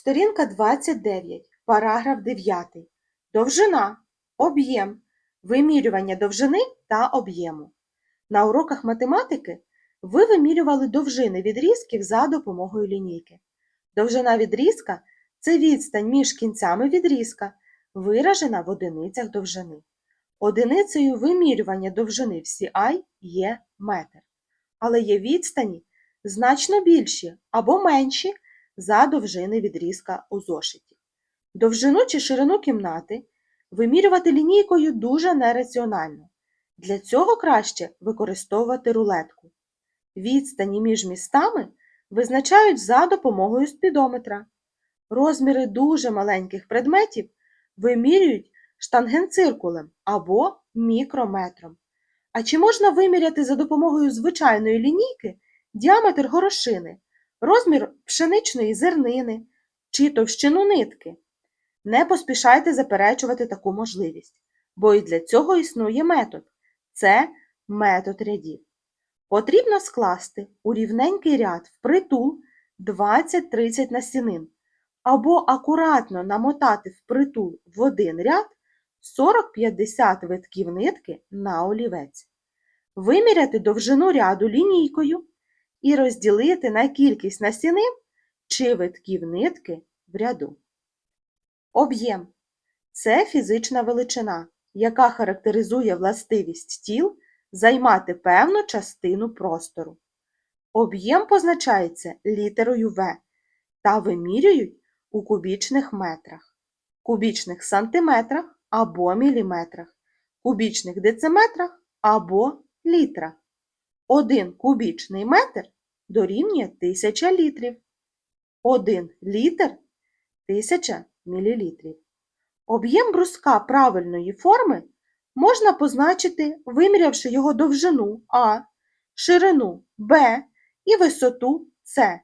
Сторінка 29, параграф 9. Довжина, об'єм, вимірювання довжини та об'єму. На уроках математики ви вимірювали довжини відрізків за допомогою лінійки. Довжина відрізка – це відстань між кінцями відрізка, виражена в одиницях довжини. Одиницею вимірювання довжини в CI є метр. Але є відстані значно більші або менші за довжини відрізка у зошиті. Довжину чи ширину кімнати вимірювати лінійкою дуже нераціонально. Для цього краще використовувати рулетку. Відстані між містами визначають за допомогою спідометра. Розміри дуже маленьких предметів вимірюють штангенциркулем або мікрометром. А чи можна виміряти за допомогою звичайної лінійки діаметр горошини, розмір пшеничної зернини чи товщину нитки? Не поспішайте заперечувати таку можливість, бо і для цього існує метод. Це метод рядів. Потрібно скласти у рівненький ряд впритул 20-30 насінин або акуратно намотати впритул в один ряд 40-50 витків нитки на олівець. Виміряти довжину ряду лінійкою і розділити на кількість насінин чи витків нитки в ряду. Об'єм це фізична величина, яка характеризує властивість тіл займати певну частину простору. Об'єм позначається літерою В та вимірюють у кубічних метрах, кубічних сантиметрах або міліметрах, кубічних дециметрах або літрах. Один кубічний метр дорівнює 1000 літрів. Один літр 1000 мілілітрів. Об'єм бруска правильної форми можна позначити, вимірявши його довжину А, ширину Б і висоту С,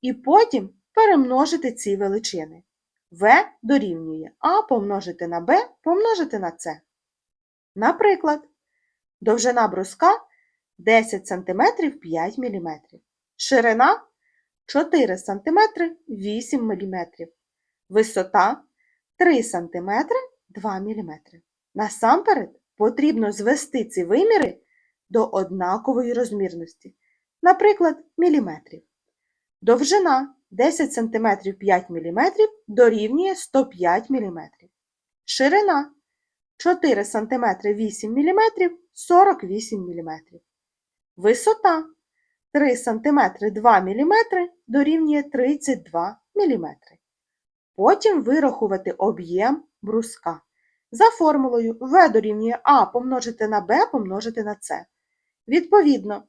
і потім перемножити ці величини. В дорівнює А помножити на Б помножити на С. Наприклад, довжина бруска 10 см 5 мм, ширина 4 см 8 мм, висота 3 см 2 мм. Насамперед потрібно звести ці виміри до однакової розмірності, наприклад, міліметрів. Довжина 10 см 5 мм дорівнює 105 мм. Ширина 4 см 8 мм 48 мм. Висота 3 см 2 мм дорівнює 32 мм. Потім вирахувати об'єм бруска. За формулою В дорівнює А помножити на Б помножити на С. Відповідно,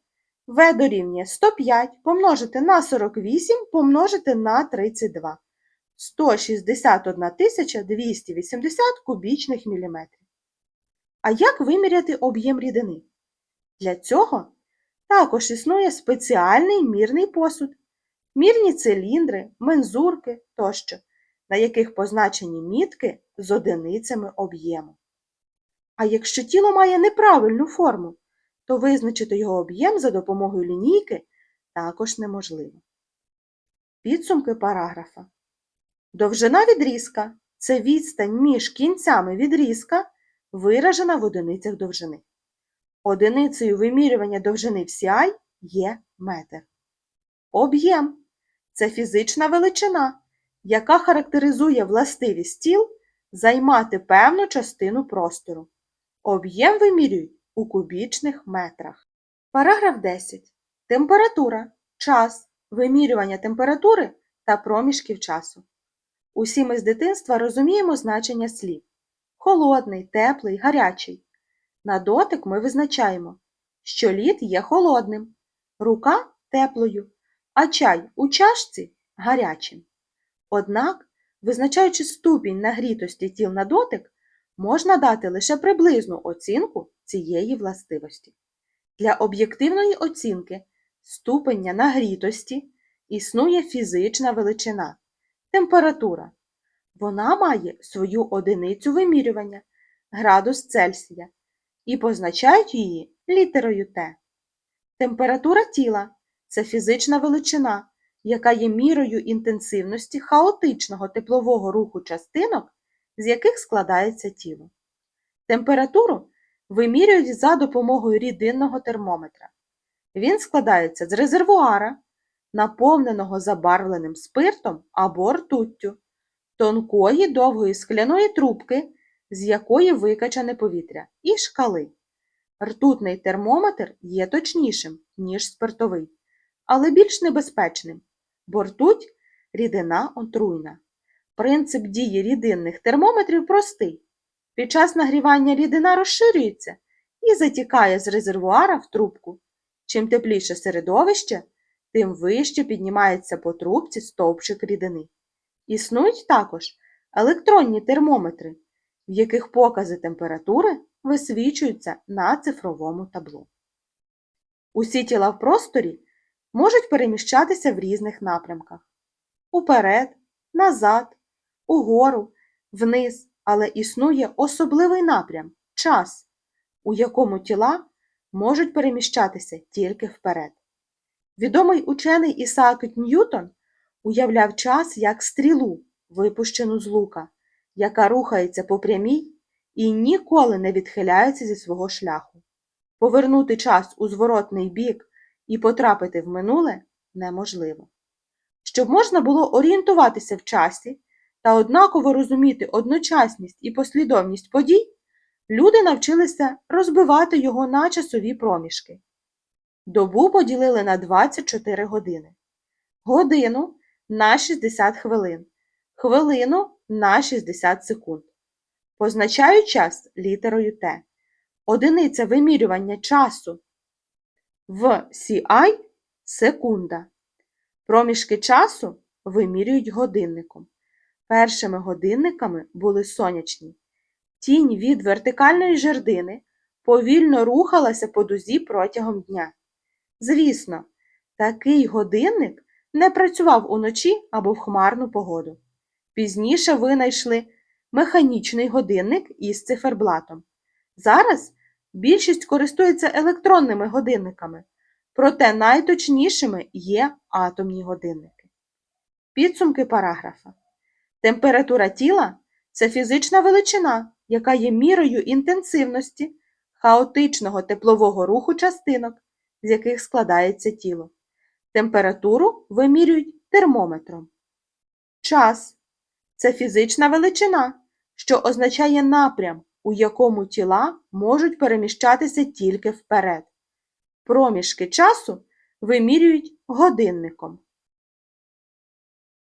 В дорівнює 105 помножити на 48 помножити на 32. 161 280 кубічних міліметрів. А як виміряти об'єм рідини? Для цього також існує спеціальний мірний посуд, мірні циліндри, мензурки тощо, на яких позначені мітки з одиницями об'єму. А якщо тіло має неправильну форму, то визначити його об'єм за допомогою лінійки також неможливо. Підсумки параграфа. Довжина відрізка це відстань між кінцями відрізка, виражена в одиницях довжини. Одиницею вимірювання довжини в CI є метр. Об'єм це фізична величина, яка характеризує властивість тіл займати певну частину простору. Об'єм вимірюють у кубічних метрах. Параграф 10. Температура, час, вимірювання температури та проміжків часу. Усі ми з дитинства розуміємо значення слів холодний, теплий, гарячий. На дотик ми визначаємо, що лід є холодним, рука теплою, а чай у чашці гарячим. Однак, визначаючи ступінь нагрітості тіл на дотик, можна дати лише приблизну оцінку цієї властивості. Для об'єктивної оцінки ступеня нагрітості існує фізична величина температура. Вона має свою одиницю вимірювання градус Цельсія і позначають її літерою Т. Температура тіла це фізична величина, яка є мірою інтенсивності хаотичного теплового руху частинок, з яких складається тіло. Температуру вимірюють за допомогою рідинного термометра. Він складається з резервуара, наповненого забарвленим спиртом або ртуттю, тонкої довгої скляної трубки, з якої викачане повітря, і шкали. Ртутний термометр є точнішим, ніж спиртовий, але більш небезпечним, бо ртуть – рідина отруйна. Принцип дії рідинних термометрів простий. Під час нагрівання рідина розширюється і затікає з резервуара в трубку. Чим тепліше середовище, тим вище піднімається по трубці стовпчик рідини. Існують також електронні термометри, в яких покази температури висвічуються на цифровому табло. Усі тіла в просторі можуть переміщатися в різних напрямках уперед, назад, угору, вниз, але існує особливий напрям час, у якому тіла можуть переміщатися тільки вперед. Відомий учений Ісаак Ньютон уявляв час як стрілу, випущену з лука, яка рухається по прямій і ніколи не відхиляється зі свого шляху. Повернути час у зворотний бік і потрапити в минуле неможливо. Щоб можна було орієнтуватися в часі та однаково розуміти одночасність і послідовність подій, люди навчилися розбивати його на часові проміжки. Добу поділили на 24 години, годину на 60 хвилин, хвилину на 60 секунд. Позначають час літерою Т. Одиниця вимірювання часу в CI – секунда. Проміжки часу вимірюють годинником. Першими годинниками були сонячні. Тінь від вертикальної жердини повільно рухалася по дузі протягом дня. Звісно, такий годинник не працював уночі або в хмарну погоду. Пізніше винайшли механічний годинник із циферблатом. Зараз більшість користується електронними годинниками, проте найточнішими є атомні годинники. Підсумки параграфа. Температура тіла це фізична величина, яка є мірою інтенсивності хаотичного теплового руху частинок, з яких складається тіло. Температуру вимірюють термометром. Час це фізична величина, що означає напрям, у якому тіла можуть переміщатися тільки вперед. Проміжки часу вимірюють годинником.